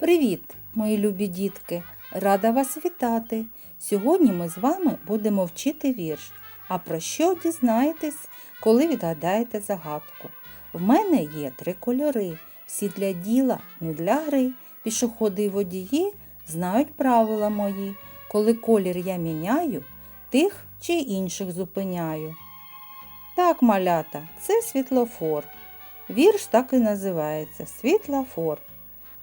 Привіт, мої любі дітки! Рада вас вітати! Сьогодні ми з вами будемо вчити вірш. А про що дізнаєтесь, коли відгадаєте загадку? В мене є три кольори, всі для діла, не для гри. Пішоходи і водії знають правила мої. Коли колір я міняю, тих чи інших зупиняю. Так, малята, це світлофор. Вірш так і називається Світлофор.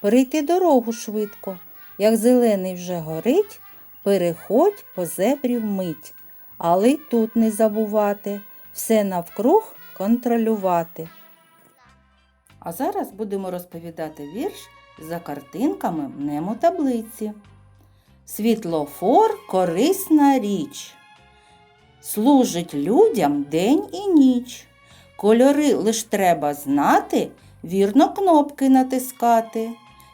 перейти дорогу швидко. Як зелений вже горить, переходь по зебрі вмить. Але й тут не забувати, все навкруг контролювати. А зараз будемо розповідати вірш за картинками мнемотаблиці. Світлофор корисна річ. Служить людям день і ніч. Кольори лиш треба знати, вірно кнопки натискати.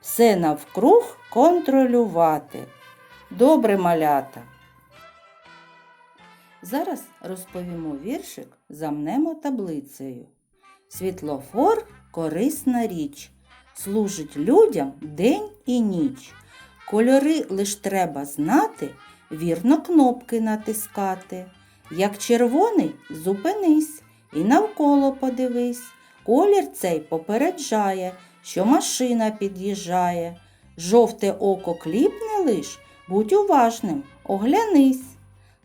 все навкруг контролювати. Добре малята. Зараз розповімо віршик замнемо таблицею. Світлофор корисна річ, служить людям день і ніч. Кольори лиш треба знати, вірно кнопки натискати. Як червоний зупинись і навколо подивись. Колір цей попереджає, що машина під'їжджає. Жовте око кліпне лиш, будь уважним, оглянись.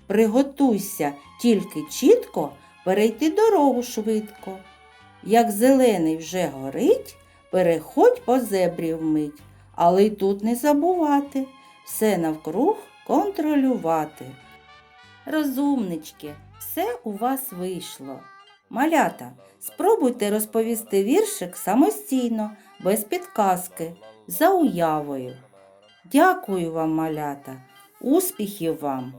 Приготуйся тільки чітко перейти дорогу швидко. Як зелений вже горить, переходь по зебрі вмить, але й тут не забувати, все навкруг контролювати. Розумнички, все у вас вийшло. Малята, спробуйте розповісти віршик самостійно, без підказки, за уявою. Дякую вам, малята, успіхів вам!